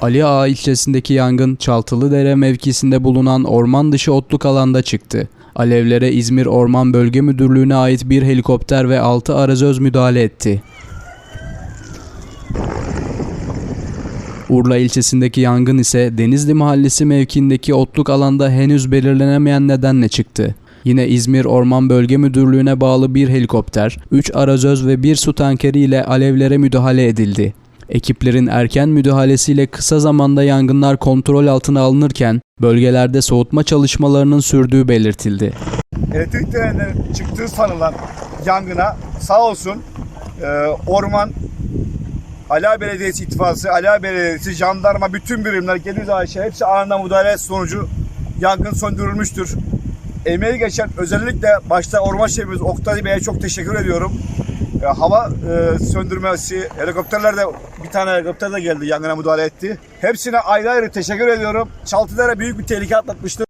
Ali Ağa ilçesindeki yangın Çaltılıdere mevkisinde bulunan orman dışı otluk alanda çıktı. Alevlere İzmir Orman Bölge Müdürlüğü'ne ait bir helikopter ve 6 arazöz müdahale etti. Urla ilçesindeki yangın ise Denizli Mahallesi mevkiindeki otluk alanda henüz belirlenemeyen nedenle çıktı. Yine İzmir Orman Bölge Müdürlüğü'ne bağlı bir helikopter, 3 arazöz ve bir su tankeri ile alevlere müdahale edildi. Ekiplerin erken müdahalesiyle kısa zamanda yangınlar kontrol altına alınırken bölgelerde soğutma çalışmalarının sürdüğü belirtildi. elektrik direğinden çıktığı sanılan yangına sağ olsun e, orman Ala Belediyesi itfası, Ala Belediyesi, jandarma, bütün birimler, Gediz Ayşe hepsi anında müdahale sonucu yangın söndürülmüştür. Emeği geçen özellikle başta orman şefimiz Oktay Bey'e çok teşekkür ediyorum. E, hava e, söndürmesi, helikopterler de bir tane helikopter de geldi yangına müdahale etti. Hepsine ayrı ayrı teşekkür ediyorum. Çaltıdere büyük bir tehlike atlatmıştı.